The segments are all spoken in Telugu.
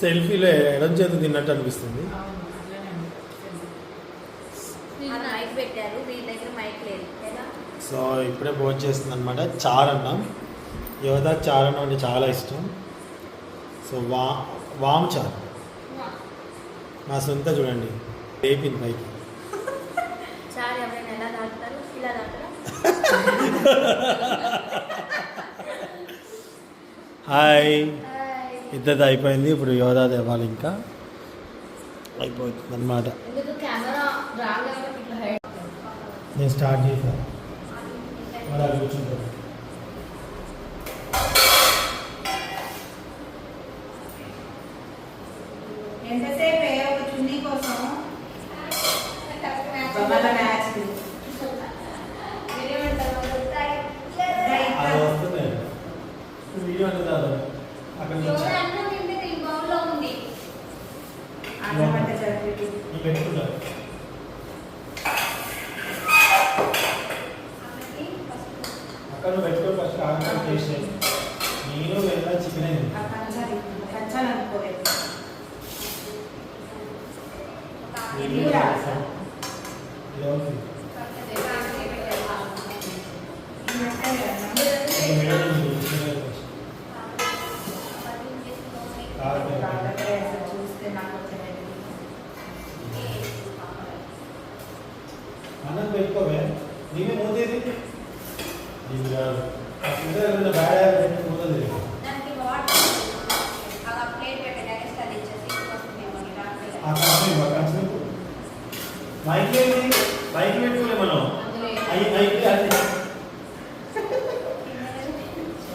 సెల్ఫీలో ఎడం చేతి తిన్నట్టు అనిపిస్తుంది. ఆ మైక్ పెట్టారు వీళ్ళ దగ్గర మైక్ లేదు ఎలా సో ఇప్పుడే భోజనం చేస్తుంది అనమాట చారన్నం యువత చారన్నం అంటే చాలా ఇష్టం. సో వా వామ్ చారు. మా సొంత చూడండి. లేపింది పైకి. హాయ్. ఇద్దరిది అయిపోయింది. ఇప్పుడు యోధా దేవాలి ఇంకా అయిపోతుంది అనమాట నేను స్టార్ట్ చేశాను కూర్చుంటాను ఏ ఒక చున్నీ కోసం మళ్ళా మ్యాచ్ అది వస్తుంది వీడియో అంటే కాదు అక్కడ నుంచి అన్నం తింటే ఈ బౌల్లో ఉంది అన్నం అంటే సరిపోయింది ఈ పెట్టుకుంటారు అక్కడికి ఫస్ట్ అక్కడ నువ్వు పెట్టుకొని ఫస్ట్ ఆగ్రహం చేసి నేను వెళ్ళా చికెన్ అయింది ఆ కంచాలి కంచాలు అనుకోలేదు ఇది కూడా ఇది అవుతుంది ఈ మెత్తగా కదా. ఇది వీడియో ఉంది, చికెన్ అయింది. కాళ్ళకే అసలు చూస్తే. నాకు వచ్చేది అన్నం పెట్టుకోవే. నేనే మూతేది ఇది కాదు ఏంటి మైక్ పెట్టుకోలే మనం అయి మైక్ అది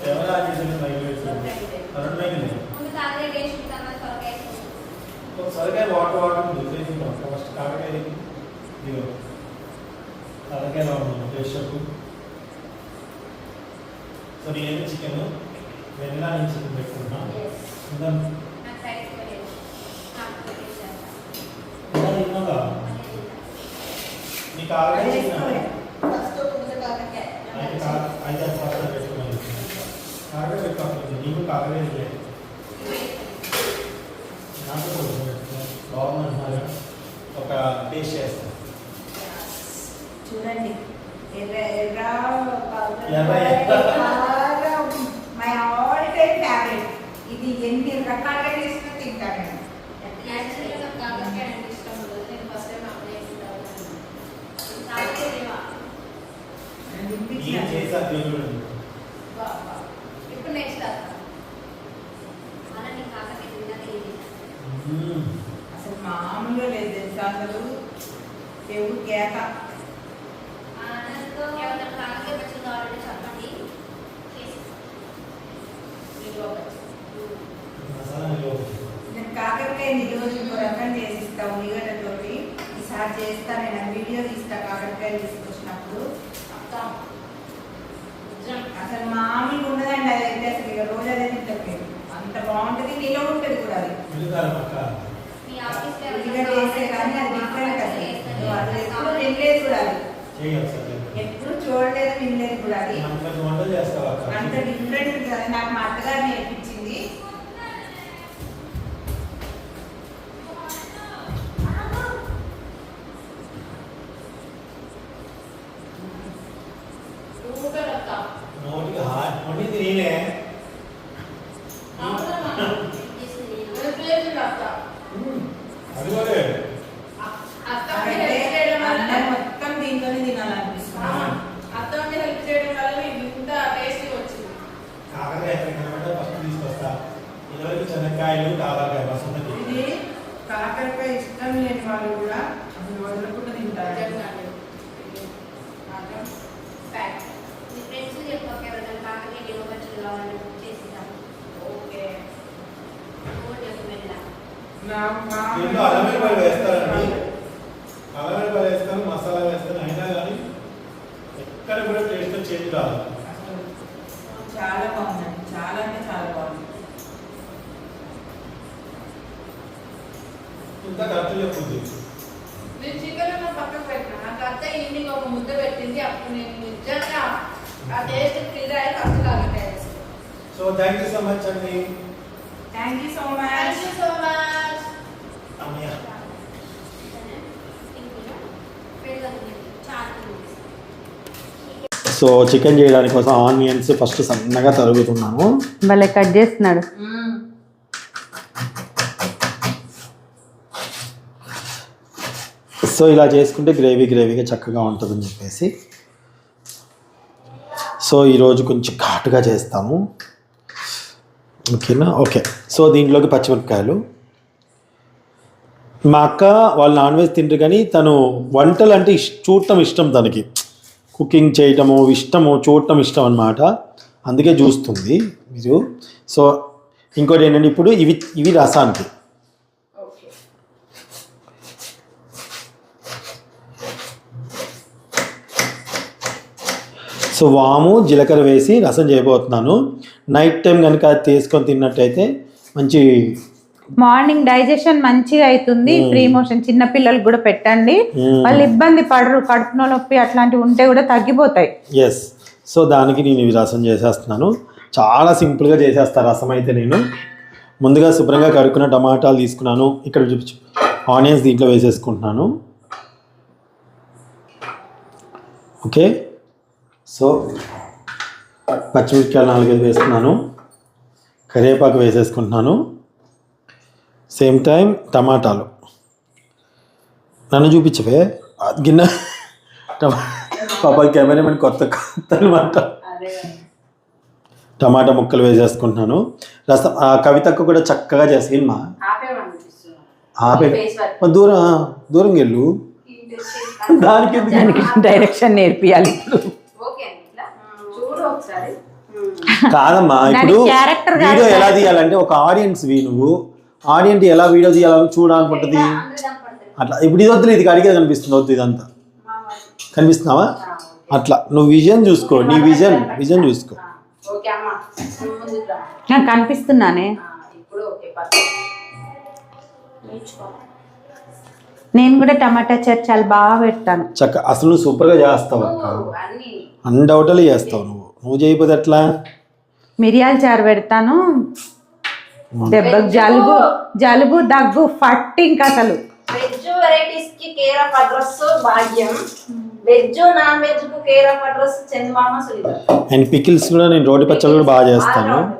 ఎవరు ఆ చేసిన మైక్ పెట్టుకోలేదు రెండు మైక్ ముందు కాకరే వేసి తర్వాత సొరకాయ వేసి. సొరకాయ వాటర్ వాటర్ దుర్చేసి ఫస్ట్ కాకరకాయ ఇదిగో సొరకాయలో ఫ్రెష్ అప్ సో నేను చికెన్ వెనిలా నుంచి చికెన్ పెట్టేసారు. ఇలా తిన్నావా నీకు ఆల్రెడీ. అయితే ఫస్ట్ పెట్టుకున్నాను పెట్టుకోవాలి నీకు కాకరకాయ లేదు నాకు కొంచెం పెట్టుకున్నాను బాగుంది అంటున్నారు ఒక టేస్ట్ చేస్తాను చూడండి. ఎర్ర ఎర్ర ఎర్ర ఎర్ర. మై ఆల్ టైమ్ ఫేవరెట్ ఇది ఎన్ని రకాలుగా చేసినా తింటాను నేను. యాక్చువల్గా నాకు కాకరకాయ అంటే ఇష్టం ఉండదు. నేను ఫస్ట్ టైం అప్లై చేసిన తర్వాత కాకరకాయ లేవా? నేను ఏం తినిపించాను. చేసా చూడండి బా, బా. ఇప్పుడు నెక్స్ట్ వస్తా. అలా నీ కాకరకాయ తిన్నాక ఇది. మ్మ్. అసలు మామూలుగా లేదు తెలుసా అసలు దేవుడు కేక ఆనందంతో ఎవరైనా కాకరకాయ పచ్చడి కావాలంటే చెప్పండి చేసి మీకు ఒకటి. మసాలా నిల్వ నేను కాకరకాయ ఈరోజు ఇంకో రకం చేసిస్తా ఉల్లిగడ్డతోటి ఈసారి చేస్తా నేను వీడియో తీస్తా కాకరకాయ తీసుకొచ్చినప్పుడు. అసలు మామూలుగా ఉండదండి అది అయితే అసలు ఇక రోజు అదే తింటే అంత బాగుంటుంది నిలవ ఉంటుంది కూడా అది. ఉల్లిగడ్డ వేస్తే కానీ అది డిఫరెంట్ అసలు. అసలు ఎప్పుడు వినలేదు కూడా అది. ఎప్పుడు చూడలేదు వినలేదు కూడా అది. అంత డిఫరెంట్ అది నాకు మా అత్తగారు నేర్పించింది సూపర్ అక్క. నోటికి హాయ్ వండింది నేనే చేసింది నేను. మ్మ్. అది కూడా అంటే అన్నం మొత్తం దీంతోనే తినాలనిపిస్తుంది కాకరకాయ ఎక్కడ కనబడ్డా ఫస్ట్ తీసుకొస్తా ఇదివరకు చెనక్కాయలు కాకరకాయ వసంతకి ఇది కాకరకాయ ఇష్టం లేని వాళ్ళు కూడా అసలు వదలకుండా తింటారు ఫ్యాక్ట్. మీ ఫ్రెండ్స్ చెప్పాక ఎవరైనా కాకరకాయ నిల్వ పచ్చడి కావాలంటే బుక్ చేసిద్దాం. ఓకే ఫోన్ చేసి వెళ్ళా. నాకు మా దీంట్లో అల్లం వెల్లిపాయలు వేస్తారండి అల్లం వెల్లిపాయలు వేస్తాను మసాలా వేస్తాను అయినా కానీ ఎక్కడ కూడా టేస్ట్ చేంజ్ రాదు అసలు చాలా బాగుందండి చాలా అంటే చాలా బాగుంది ఇంత ఖర్చు చెప్పుద్ది నేను చికెన్ అన్న పక్కకు పెట్టిన నాకు అత్త ఈవినింగ్ ఒక ముద్ద పెట్టింది. అప్పుడు నేను నిజంగా ఆ టేస్ట్ ఫీల్ అయ్యి ఫస్ట్ కాకరకాయ వేసుకున్నాను. So thank you so much అండి thank you so thank much you so much అమ్మయ్య. సో చికెన్ చేయడానికి కోసం ఆనియన్స్ ఫస్ట్ సన్నగా తరుగుతున్నాను. భలే కట్ చేస్తున్నాడు. సో ఇలా చేసుకుంటే గ్రేవీ గ్రేవీగా చక్కగా ఉంటుందని చెప్పేసి. సో ఈరోజు కొంచెం ఘాటుగా చేస్తాము. ఓకేనా? ఓకే. సో దీంట్లోకి పచ్చిమిరపకాయలు. మా అక్క వాళ్ళు నాన్ వెజ్ తింటారు కానీ తను వంటలు అంటే ఇష్ చూడటం ఇష్టం తనకి. కుకింగ్ చేయటము ఇష్టము చూడటం ఇష్టం అన్నమాట. అందుకే చూస్తుంది మీరు. సో ఇంకోటి ఏంటంటే ఇప్పుడు ఇవి ఇవి రసానికి. సో వాము జీలకర్ర వేసి రసం చేయబోతున్నాను. నైట్ టైం కనుక అది తీసుకొని తిన్నట్టయితే మంచి మార్నింగ్ డైజెషన్ మంచిగా అవుతుంది ఫ్రీ మోషన్ చిన్న పిల్లలకు కూడా పెట్టండి. వాళ్ళు ఇబ్బంది పడరు కడుపు నొప్పి అట్లాంటివి ఉంటే కూడా తగ్గిపోతాయి. ఎస్ సో దానికి నేను ఇవి రసం చేసేస్తున్నాను. చాలా సింపుల్గా చేసేస్తా రసం అయితే నేను. ముందుగా శుభ్రంగా కడుక్కున్న టమాటాలు తీసుకున్నాను. ఇక్కడ చూపించు. ఆనియన్స్ దీంట్లో వేసేసుకుంటున్నాను. ఓకే. సో పచ్చిమిరపకాయలు నాలుగైదు వేసుకున్నాను. కరివేపాకు వేసేసుకుంటున్నాను. సేమ్ టైం టమాటాలు. నన్ను చూపించవే. గిన్నె టమా పాప కెమెరామెన్ కొత్త కొత్త అనమాట టమాటా ముక్కలు వేసేసుకుంటున్నాను. రసం ఆ కవితకు కూడా చక్కగా చేసి మా ఆపే దూరం దూరం వెళ్ళు? దానికి డైరెక్షన్ నేర్పియాలి ఇప్పుడు. కాదమ్మా ఇప్పుడు వీడియో ఎలా. తీయాలంటే ఒక ఆడియన్స్ వి నువ్వు. ఆడియన్స్ ఎలా వీడియో తీయాలని చూడాలనుకుంటుంది అట్లా. ఇప్పుడు ఇది వద్దు ఇది అడిగే కనిపిస్తుంది వద్దు ఇదంతా. కనిపిస్తున్నావా అట్లా. నువ్వు విజన్ చూసుకో నీ విజన్ విజన్ చూసుకో. ఓకే అమ్మా. ముందుకు రా నాకు కనిపిస్తున్నానే. నేను కూడా టమాటా చర్ చాలా బాగా పెడతాను. చక్క అసలు నువ్వు సూపర్గా చేస్తావు అక్క అన్ని. అన్డౌటలీ చేస్తావు నువ్వు. నువ్వు చేయకపోతే ఎట్లా? మిరియాల చారు పెడతాను. దెబ్బకు జలుబు జలుబు దగ్గు ఫట్టి ఇంకా అసలు. వెజ్ వెరైటీస్కి కేర్ ఆఫ్ అడ్రస్ భాగ్యం. వెజ్ నాన్ వెజ్కు care of address Chandamama and pickles కూడా నేను రోటి పచ్చళ్ళు కూడా బాగా చేస్తాను.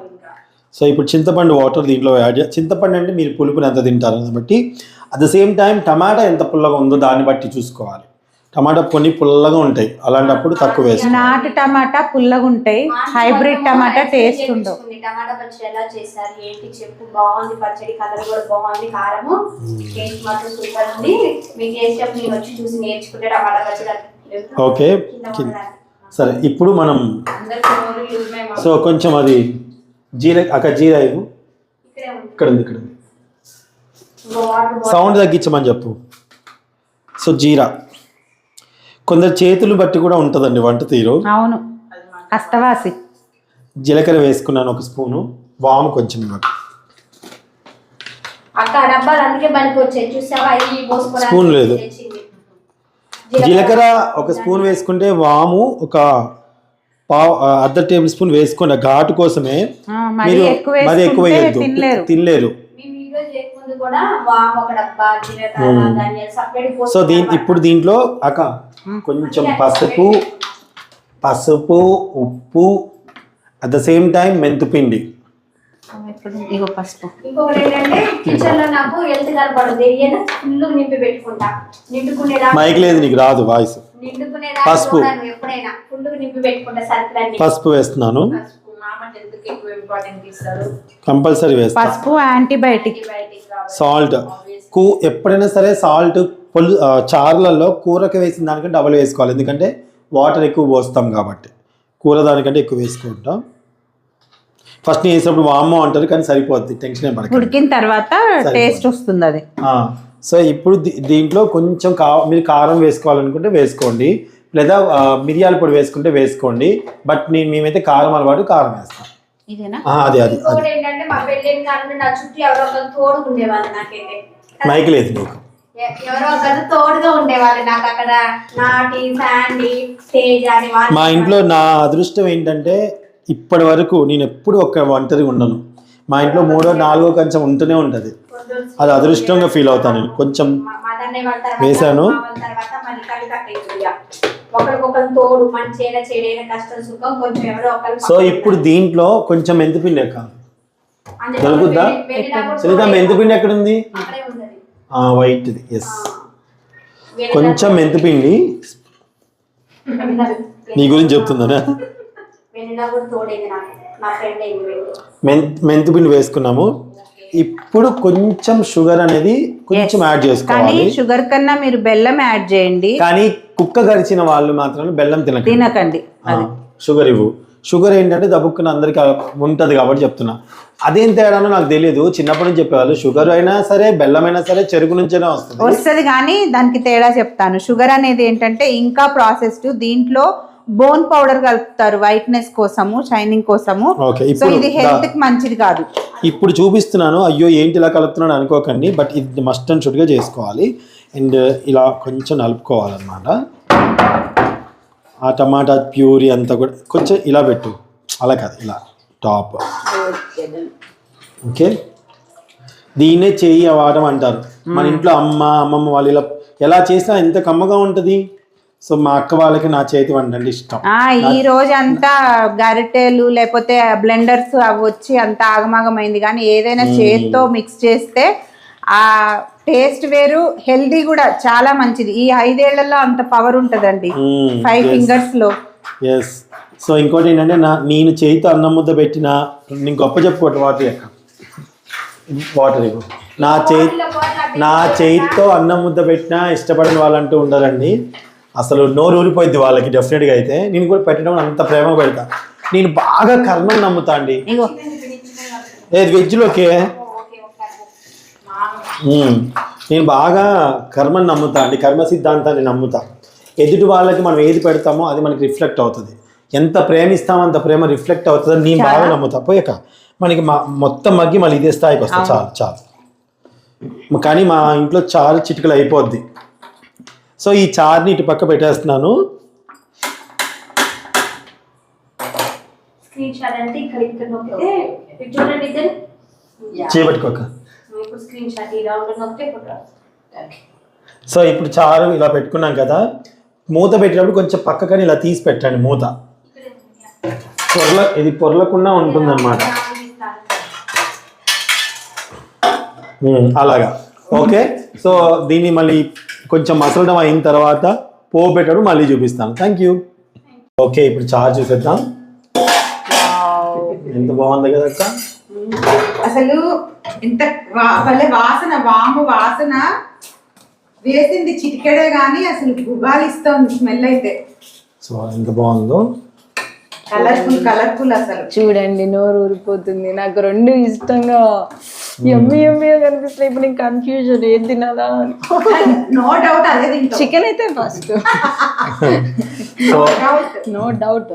సో ఇప్పుడు చింతపండు వాటర్ దీంట్లో యాడ్ చే- చింతపండు అంటే మీరు పులుపుని ఎంత తింటారు కాబట్టి అట్ ద సేమ్ టైం టమాటా ఎంత పుల్లగా ఉందో దాన్ని బట్టి చూసుకోవాలి. టమాటా కొన్ని పుల్లగా ఉంటాయి. అలాంటప్పుడు తక్కువ వేసుకోవాలి నాటు టమాటా పుల్లగా ఉంటాయి. హైబ్రిడ్ టమాటా టేస్ట్ ఉండవు. టమాటా పచ్చడి ఎలా చేశారు? ఏంటి చెప్పు? బాగుంది పచ్చడి కలర్ కూడా బాగుంది కారము. టేస్ట్ మాత్రం సూపర్ ఉంది. మీకు టేస్ట్ చెప్పు నేను వచ్చి చూసి నేర్చుకుంటే టమాటా పచ్చడి ఓకే. సరే ఇప్పుడు మనం సో కొంచెం అది జీర అక్కడ జీర ఇవ్వు. ఇక్కడే ఉంది. ఇక్కడ ఉంది సౌండ్ తగ్గించమని చెప్పు. సో జీరా. కొందరు చేతులు బట్టి కూడా ఉంటుందండి వంట తీరు అవును. అస్తవాసి జీలకర్ర వేసుకున్నాను ఒక స్పూను వాము కొంచెం ఇవ్వండి అక్క డబ్బాలు అందుకే పనికి వచ్చాయి. చూసావా? ఇవి పోసుకోవడానికి స్పూన్ లేదు. తెచ్చింది. జీలకర్ర ఒక స్పూన్ వేసుకుంటే వాము ఒక పావు ఆ, అర్ధ టేబుల్ స్పూన్ వేసుకోండి. ఆ ఘాటు కోసమే ఆ, మరీ మీరు ఎక్కువ మరి ఎక్కువ వేసుకుంటే వేయద్దు. తినలేరు. కూడా వామ్ ఒక డబ్బా జీలకర్ర మ్మ్. ధనియాలు సపరేట్ సో దీని ఇప్పుడు దీంట్లో అక్క కొంచెం పసుపు పసుపు ఉప్పు అట్ ద సేమ్ టైం మెంతుపిండి. ఇగో పసుపు. ఇంకొకటి ఏంటంటే కిచెన్లో నాకు హెల్త్ కనపడదు. ఏదైనా ఫుల్ నింపి పెట్టుకుంటా. నిండుకునేదా మైక్ లేదు నీకు రాదు వాయిస్. నిండుకునేదా పసుపు. ఎప్పుడైనా ఫుల్ నింపి పెట్టుకుంటా సరుకులన్నీ. పసుపు వేస్తున్నాను. కంపల్సరీ వేస్తా. పసుపు యాంటీబయాటిక్. సాల్ట్. కూ ఎప్పుడైనా సరే సాల్ట్ పొల్లు ఆ, చారులలో కూరకి వేసిన దానికంటే డబల్ వేసుకోవాలి. ఎందుకంటే వాటర్ ఎక్కువ పోస్తాం కాబట్టి. కూర దానికంటే ఎక్కువ వేసుకుంటాం. ఫస్ట్ వేసినప్పుడు వామ్మో అంటారు కానీ సరిపోద్ది టెన్షన్ ఏం పడకండి. ఉడికిన తర్వాత టేస్ట్ వస్తుంది అది. సో ఇప్పుడు దీంట్లో కొంచెం కా మీరు కారం వేసుకోవాలనుకుంటే వేసుకోండి. లేదా మిరియాల పొడి వేసుకుంటే వేసుకోండి. బట్ నేను మేమైతే కారం అలవాటు కారం వేస్తాం. ఇదేనా? ఆ, అది అది అది. ఇంకొకటి ఏంటంటే మా పెళ్ళైన కాలంలో నా చుట్టూ ఎవరో ఒకరు తోడు ఉండేవాళ్ళు నాకైతే. మైక్ లేదు నీకు ఎ- ఎవరో ఒకరు తోడుగా ఉండేవాళ్ళు నాకు అక్కడ నాటి శాండీ తేజ అని వాళ్ళు మా ఇంట్లో నా అదృష్టం ఏంటంటే ఇప్పటి వరకు నేను ఎప్పుడు ఒక్క ఒంటరి ఉండను. మా ఇంట్లో మూడో నాలుగో కొంచెం ఉంటూనే ఉంటుంది. అది అదృష్టంగా ఫీల్ అవుతాను నేను. కొంచెం తోడు కష్టం సుఖం కొంచెం ఒకరు సో ఇప్పుడు దీంట్లో కొంచెం మెంతిపిండి ఎక్క దొరుకుద్దా? సునీత మెంతిపిండి ఎక్కడ ఉంది అక్కడే ఉన్నది వైట్ది. ఎస్ కొంచెం మెంతిపిండి. నీ గురించి చెప్తుందనే మెంతిపిండి వేసుకున్నాము. ఇప్పుడు కొంచెం షుగర్ అనేది కొంచెం యాడ్ చేసుకోవాలి. షుగర్ కన్నా మీరు బెల్లం యాడ్ చేయండి. కానీ కుక్క గడిచిన వాళ్ళు మాత్రం బెల్లం తినకండి. తినకండి. షుగర్ ఇవ్వు. షుగర్ ఏంటంటే దబుక్కున అందరికి ఉంటుంది కాబట్టి చెప్తున్నా. అదేం తేడానో నాకు తెలియదు చిన్నప్పటి నుంచి చెప్పేవాళ్ళు షుగర్ అయినా సరే బెల్లం అయినా సరే చెరుకు నుంచైనా వస్తుంది. వస్తుంది కానీ దానికి తేడా చెప్తాను. షుగర్ అనేది ఏంటంటే ఇంకా ప్రాసెస్డ్ దీంట్లో బోన్ పౌడర్ కలుపుతారు వైట్నెస్ కోసము షైనింగ్ కోసము. సో ఇది హెల్త్కి మంచిది కాదు. ఇప్పుడు చూపిస్తున్నాను అయ్యో ఏంటి ఇలా కలుపుతున్నాను అనుకోకండి బట్ ఇది మస్ట్ అండ్ షుడ్గా చేసుకోవాలి. అండ్ ఇలా కొంచెం నలుపుకోవాలన్నమాట. ఆ టమాటా ప్యూరీ అంతా కూడా కొంచెం ఇలా పెట్టు. అలా కాదు ఇలా టాప్. ఓకే? దీన్నే చెయ్యి వాడడం అంటారు. మన ఇంట్లో అమ్మ అమ్మమ్మ వాళ్ళు ఇలా ఎలా చేసినా ఎంత కమ్మగా ఉంటుంది? సో మా అక్క వాళ్ళకి నా చేతి వంట అంటే ఇష్టం. ఈ రోజు అంతా గరిటెలు లేకపోతే బ్లెండర్స్ అవి వచ్చి అంత ఆగమాగమైంది. కానీ ఏదైనా చేత్తో మిక్స్ చేస్తే ఆ టేస్ట్ వేరు హెల్దీ కూడా చాలా మంచిది. ఈ ఐదేళ్ళలో అంత పవర్ ఉంటదండి. ఫైవ్. ఫింగర్స్లో ఎస్ సో ఇంకోటి ఏంటంటే నా నేను చేతితో అన్నం ముద్ద పెట్టిన నేను గొప్ప చెప్పుకోవట్టు వాటర్ యొక్క వాటర్ ఇవ్వు. నా చేతి నా చేతితో అన్నం ముద్ద పెట్టినా ఇష్టపడని వాళ్ళంటూ ఉండరండి. అసలు నోరు ఊరిపోయింది వాళ్ళకి డెఫినెట్గా అయితే. నేను కూడా పెట్టడం అంత ప్రేమ పెడతా. నేను బాగా కర్మం నమ్ముతా అండి. ఏది వెజ్లోకే. నేను బాగా కర్మని నమ్ముతా అండి. కర్మ సిద్ధాంతాన్ని నమ్ముతా. ఎదుటి వాళ్ళకి మనం ఏది పెడతామో అది మనకి రిఫ్లెక్ట్ అవుతుంది. ఎంత ప్రేమిస్తామో అంత ప్రేమ రిఫ్లెక్ట్ అవుతుంది నేను బాగా నమ్ముతా. పోయాక మనకి మా మొత్తం మగ్గి మళ్ళీ ఇదే స్థాయికి వస్తుంది చాలు చాలు. కానీ మా ఇంట్లో చారు చిటికలు అయిపోద్ది. సో ఈ చారుని ఇటు పక్క పెట్టేస్తున్నాను. చేపట్టుకోక. సో ఇప్పుడు చారు ఇలా పెట్టుకున్నాం కదా మూత పెట్టినప్పుడు కొంచెం పక్కకని ఇలా తీసి పెట్టండి మూత. పొరల ఇది పొరలకుండా ఉంటుందన్నమాట. అలాగా. ఓకే సో దీన్ని మళ్ళీ కొంచెం మసలడం అయిన తర్వాత పోపు పెట్టడం మళ్ళీ చూపిస్తాను. థ్యాంక్ యూ ఓకే ఇప్పుడు చారు చూసేద్దాం. ఎంత బాగుంది కదా అక్క? అసలు ఇంత భలే వాసన వాము వాసన. వేసింది చిటికెడే గానీ అసలు గుగాలిస్తోంది స్మెల్ అయితే. సో ఎంత బాగుందో. కలర్ఫుల్ కలర్ఫుల్ అసలు. చూడండి నోరు ఊరిపోతుంది. నాకు రెండు ఇష్టంగా ఎమ్మి ఎమ్మి కనిపిస్తుంది ఇప్పుడు నేను కన్ఫ్యూజన్ ఏం తినాలా నో డౌట్ అదే చికెన్ అయితే ఫస్ట్ సో నో డౌట్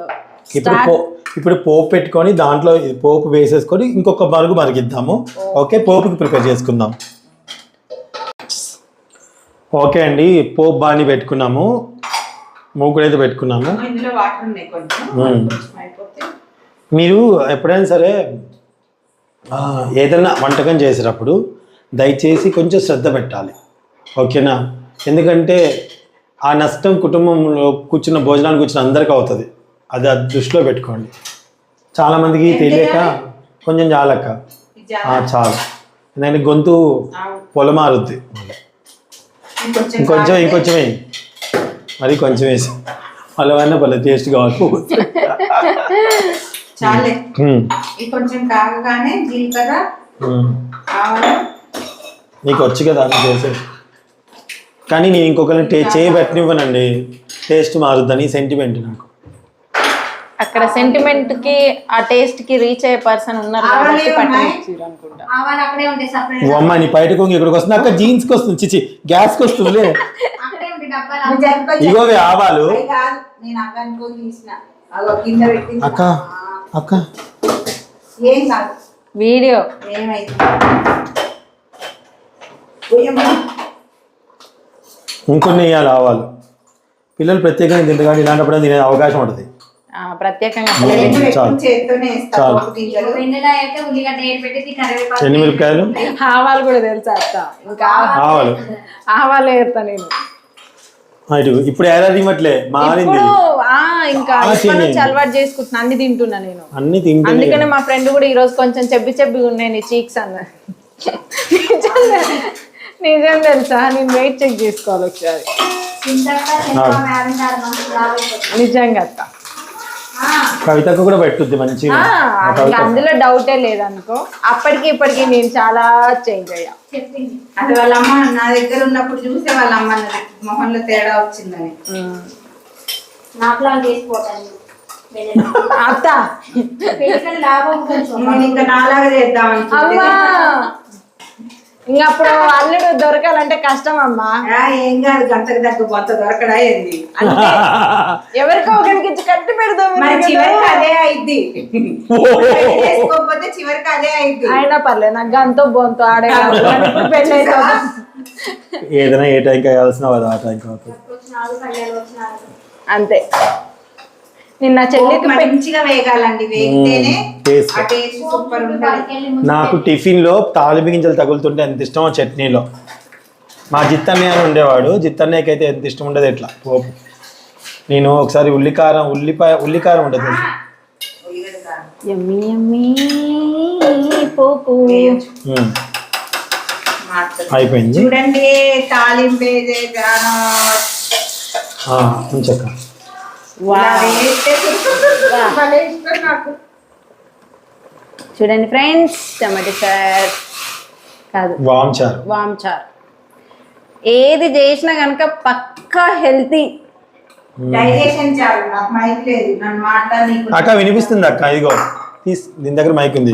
ఇప్పుడు పో ఇప్పుడు పోపు పెట్టుకొని దాంట్లో పోపు వేసేసుకొని ఇంకొక మరుగు మరిగిద్దాము. ఓకే పోపుకి ప్రిపేర్ చేసుకుందాం. ఓకే అండి పోపు బాని పెట్టుకున్నాము. మూకుడు అయితే పెట్టుకున్నాము. అయిపోతే. మీరు ఎప్పుడైనా సరే ఏదైనా వంటకం చేసేటప్పుడు దయచేసి కొంచెం శ్రద్ధ పెట్టాలి. ఓకేనా? ఎందుకంటే ఆ నష్టం కుటుంబంలో కూర్చున్న భోజనానికి కూర్చున్న అందరికీ అవుతుంది. అది అది దృష్టిలో పెట్టుకోండి. చాలామందికి తెలియక కొంచెం చాలక్క చాలు. ఎందుకంటే గొంతు పొలమారుద్ది. ఇంకొంచెం ఇంకొంచెం వేయి. మరి కొంచెం వేసి. పలవైనా పల్లె టేస్ట్ కావాలి. చాలే. ఇది కొంచెం కాగగానే జీలకర్ర. ఆవాలు. నీకు వచ్చి కదా అని చేసే కానీ నేను ఇంకొకరిని టే చేయి పెట్టనివ్వనండి. టేస్ట్ మారుద్దని సెంటిమెంట్ నాకు. అక్కడ సెంటిమెంట్కి ఆ టేస్ట్కి రీచ్ అయ్యే పర్సన్ ఉన్నారు కాబట్టి అనుకుంటా. ఆవాలు అక్కడే ఓ అమ్మ నీ బయటకు ఇంక ఇక్కడికి వస్తుంది. అక్క జీన్స్కి వస్తుంది. చిచి వస్తుందిలే. అక్కడే డబ్బాలు. నువ్వు జరుపుకొని ఇగోవి ఆవాలు. నేను అనుకోని తీసిన. అక్క. అక్క. ఏం కాదు. వీడియో. ఏమైంది? ఇంకొన్ని వేయాలి ఆవాలు. పిల్లలు ప్రత్యేకంగా తింటారు కానీ ఇలాంటప్పుడు తినే అవకాశం ఉంటుంది. ఆ, ప్రత్యేకంగా నేను అసలు ఎక్కువ చాలు. చేత్తోనే వేస్తా చాలు. పోపు గింజలు. వెన్నెల అయితే ఉల్లిగడ్డ ఏర్పెట్టి కరివేపాకు ఎన్ని మిరపకాయలు? ఆవాలు కూడా తెలుసా అత్త? ఇంకా ఆవాలు. ఆవాలు. ఏరుతా నేను. ఆ, ఇటు ఇప్పుడు ఏడాది ఇవ్వట్లే మారింది. ఇప్పుడు ఇంకా నుంచి. అలవాటు చేసుకుంటున్నా అన్ని తింటున్నా నేను. అన్ని తింటే అందుకనే మా ఫ్రెండ్ కూడా ఈ రోజు కొంచెం చెబ్బి చెబ్బిగా ఉన్నాయి నీ చీక్స్ అన్న. నిజం తెలుసా? నేను వెయిట్ చెక్ చేసుకోవాలి ఒకసారి. నిజంగా అత్త. కవితకు కూడా పెట్టుద్ది మంచి అందులో డౌటే లేదనుకో అప్పటికి ఇప్పటికి నేను చాలా చేంజ్ అయ్యా. చెప్పింది. అంటే వాళ్ళ అమ్మ నా దగ్గర ఉన్నప్పుడు చూస్తే వాళ్ళ అమ్మ మొహంలో తేడా వచ్చిందని. నాకులా చేసిపోతాను. అత్త. ఇంకా నాలాగా చేద్దాం అమ్మా. ఇంకా అప్పుడు అల్లుడు దొరకాలంటే కష్టం అమ్మా. ఏం కాదు గంటకు దగ్గర బొంత దొరకడా ఏంది? అంటే ఎవరికో ఒకరికి కట్టి పెడదాం చివరికి అదే అయింది చేసుకోకపోతే చివరికి అదే అయింది అయినా పర్లేదు నాకు గంతో బొంతో ఆడే పెళ్ళి ఏదైనా ఏ టైంకి వేయాల్సిన అది ఆ వచ్చినారు. అంతే. నిన్న చెల్లికి మంచిగా వేగాలండి. వేగితేనే టేస్ట్. ఆ టేస్ట్ సూపర్ ఉంటుంది. నాకు టిఫిన్లో తాలింపు గింజలు తగులుతుంటే ఎంత ఇష్టమో చట్నీలో. మా జిత్తన్నయ్య అని ఉండేవాడు. జిత్తన్నయ్యకి అయితే ఎంత ఇష్టం ఉండదు ఎట్లా? పోపు. నేను ఒకసారి ఉల్లికారం ఉల్లిపాయ ఉల్లికారం ఉంటుంది తెలుసా? ఉల్లిగడ్డ. కారం. యమ్మీ యమ్మీ పోపు. వేయొచ్చు. ఉమ్, మాడుతుంది. అయిపోయింది. చూడండి తాలింపు ఉంచక్క. చూడండి ఫ్రెండ్స్ టమాటో చార్. కాదు. వామ్ చారు. వామ్ చార్. ఏది చేసినా కనుక పక్కా హెల్తీ. డైజెషన్ చాలు నాకు మైక్ లేదు. నన్ను మాట్లాడి అక్క వినిపిస్తుంది అక్క ఇదిగో. తీస్ దీని దగ్గర మైక్ ఉంది.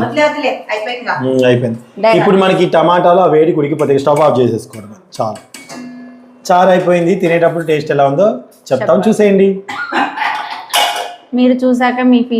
అయిపోయింది. ఇప్పుడు మనకి టమాటాలు ఆ వేడి ఉడికిపోతే స్టవ్ ఆఫ్ చేసేసుకోవడం చాలు. చారు అయిపోయింది తినేటప్పుడు టేస్ట్ ఎలా ఉందో చెప్తాం చూసేయండి. మీరు చూసాక మీ ఫీల్